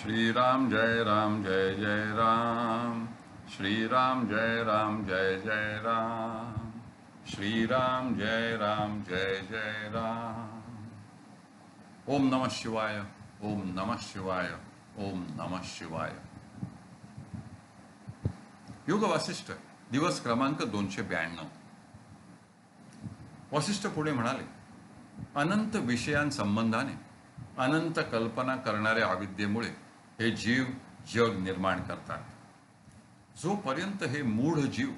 श्रीराम जय राम जय जय राम। श्रीराम जय राम जय जय राम। श्रीराम जय राम जय जय राम। ओम नमः शिवाय ओम नमः शिवाय ओम नमः शिवाय। योग वासिष्ठ दिवस क्रमांक दोनशे ब्याण्णव. वसिष्ठ पुढे म्हणाले अनंत विषयांसंबंधाने अनंत कल्पना करणाऱ्या अविद्येमुळे हे जीव जग निर्माण करतात. जोपर्यंत हे मूढ जीव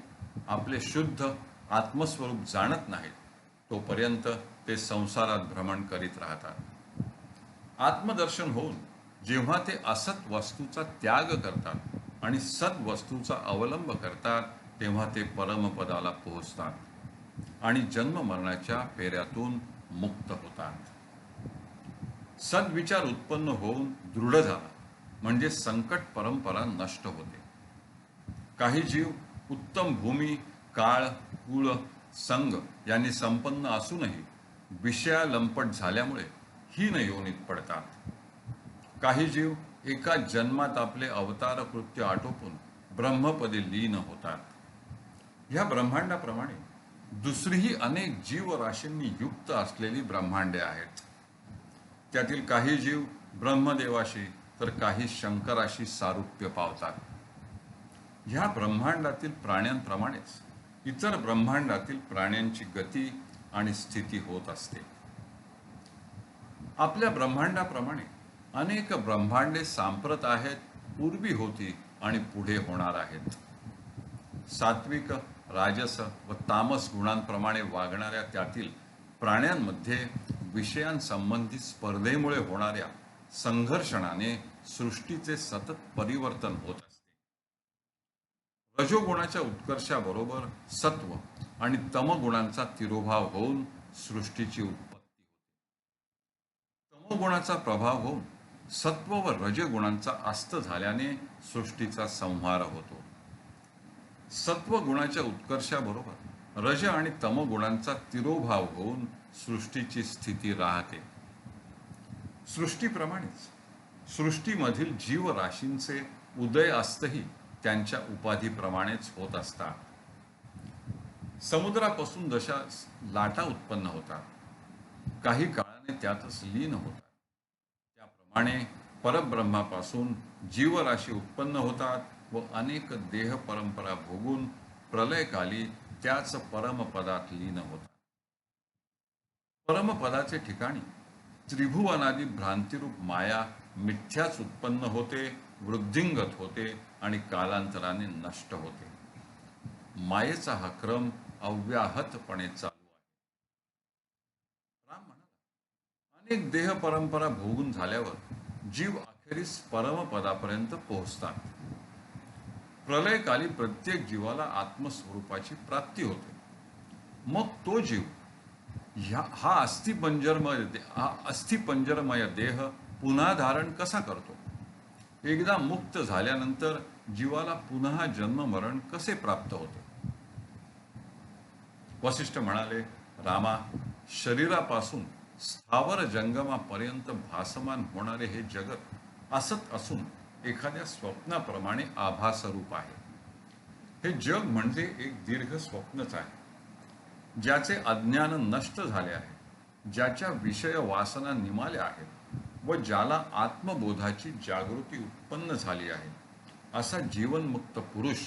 आपले शुद्ध आत्मस्वरूप जाणत नाहीत तोपर्यंत ते संसारात भ्रमण करीत राहतात. आत्मदर्शन होऊन जेव्हा ते असत वस्तूचा त्याग करतात आणि सद वस्तूचा अवलंब करतात तेव्हा ते परमपदाला पोहोचतात आणि जन्म मरणाच्या फेऱ्यातून मुक्त होतात. सद्विचार उत्पन्न होऊन दृढ झाला. म्हणजे संकट परंपरा नष्ट होते. काही जीव उत्तम भूमी काळ कुळ संघ यांनी संपन्न असूनही विषया लंपट झाल्यामुळे हीन योनीत पडतात. काही जीव एका जन्मात आपले अवतार कृत्य आटोपून ब्रह्मपदी लीन होतात. या ब्रह्मांडाप्रमाणे दुसरीही अनेक जीवराशींनी युक्त असलेली ब्रह्मांडे आहेत. त्यातील काही जीव ब्रह्मदेवाशी तर काही शंकराशी सारुप्य पावतात. ह्या ब्रह्मांडातील प्राण्यांप्रमाणेच इतर ब्रह्मांडातील प्राण्यांची गती आणि स्थिती होत असते. आपल्या ब्रह्मांडाप्रमाणे अनेक ब्रह्मांडे सांप्रत आहेत पूर्वी होती आणि पुढे होणार आहेत. सात्विक राजस व तामस गुणांप्रमाणे वागणाऱ्या त्यातील प्राण्यांमध्ये विषयांसंबंधी स्पर्धेमुळे होणाऱ्या संघर्षणाने सृष्टीचे सतत परिवर्तन होत असते. रजोगुणाच्या उत्कर्षाबरोबर सत्व आणि तमगुणांचा तिरोभाव होऊन सृष्टीची उत्पत्ती होते. तमगुणाचा प्रभाव होऊन सत्व व रजगुणांचा अस्त झाल्याने सृष्टीचा संहार होतो. सत्व गुणाच्या उत्कर्षाबरोबर रज आणि तमगुणांचा तिरोभाव होऊन सृष्टीची स्थिती राहते. सृष्टीप्रमाणेच. सृष्टीमधील जीवराशींचे उदय असतही त्यांच्या उपाधीप्रमाणेच होत असतात. समुद्रापासून जशा लाटा उत्पन्न होतात काही काळाने त्यातच लीन होतात. त्याप्रमाणे परब्रह्मापासून जीवराशी उत्पन्न होतात व अनेक देह परंपरा भोगून प्रलयकाली त्याच परमपदात लीन होतात. परमपदाचे ठिकाणी त्रिभुवनादी भ्रांतिरूप माया मिथ्याच उत्पन्न होते वृद्धिंगत होते आणि कालांतराने नष्ट होते. मायेचा हा क्रम अव्याहतपणे चालू आहे. राम म्हणाला अनेक देह परंपरा भोगून झाल्यावर जीव अखेरीस परमपदापर्यंत पोहोचतात. प्रलयकाली प्रत्येक जीवाला आत्मस्वरूपाची प्राप्ती होते. मग तो जीव ह्या हा अस्थिपंजरमय दे- हा अस्थिपंजरमय देह पुन्हा धारण कसा करतो? एकदा मुक्त झाल्यानंतर जीवाला पुन्हा जन्म मरण कसे प्राप्त होते? वसिष्ठ म्हणाले रामा शरीरापासून स्थावर जंगमापर्यंत भासमान होणारे हे जगत असत असून एखाद्या स्वप्नाप्रमाणे आभासरूप आहे. हे जग म्हणजे एक दीर्घ स्वप्नच आहे. ज्याचे अज्ञान नष्ट झाले आहे ज्याच्या विषय वासना निमाल्या आहेत व ज्याला आत्मबोधाची जागृती उत्पन्न झाली आहे असा जीवनमुक्त पुरुष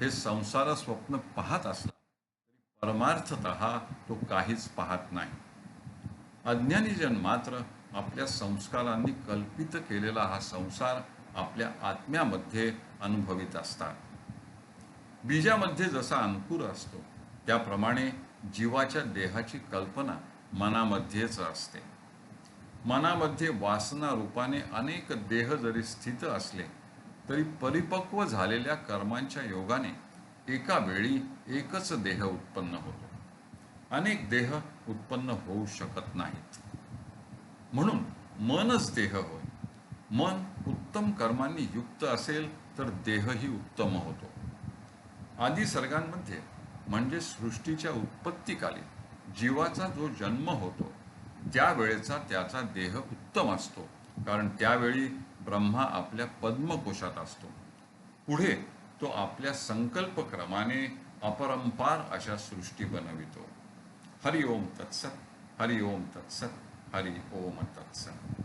हे संसार स्वप्न पाहत असला तरी परमार्थत तो काहीच पाहत नाही. अज्ञानीजन मात्र आपल्या संस्कारांनी कल्पित केलेला हा संसार आपल्या आत्म्यामध्ये अनुभवित असतात. बीजामध्ये जसा अंकुर असतो त्याप्रमाणे जीवाच्या देहाची कल्पना मनामध्येच असते. मनामध्ये वासना रूपाने अनेक देह जरी स्थित असले तरी परिपक्व झालेल्या कर्मांच्या योगाने एका वेळी एकच देह उत्पन्न होतो. अनेक देह उत्पन्न होऊ शकत नाहीत. म्हणून मनच देह होय. मन उत्तम कर्मांनी युक्त असेल तर देहही उत्तम होतो. आदी सर्गांमध्ये म्हणजे सृष्टीच्या उत्पत्तीकाली जीवाचा जो जन्म होतो त्यावेळेचा त्याचा देह उत्तम असतो. कारण त्यावेळी ब्रह्मा आपल्या पद्मकोशात असतो. पुढे तो आपल्या संकल्पक्रमाने अपरंपार अशा सृष्टी बनवितो. हरि ओम तत्सत हरि ओम तत्सत हरि ओम तत्सत.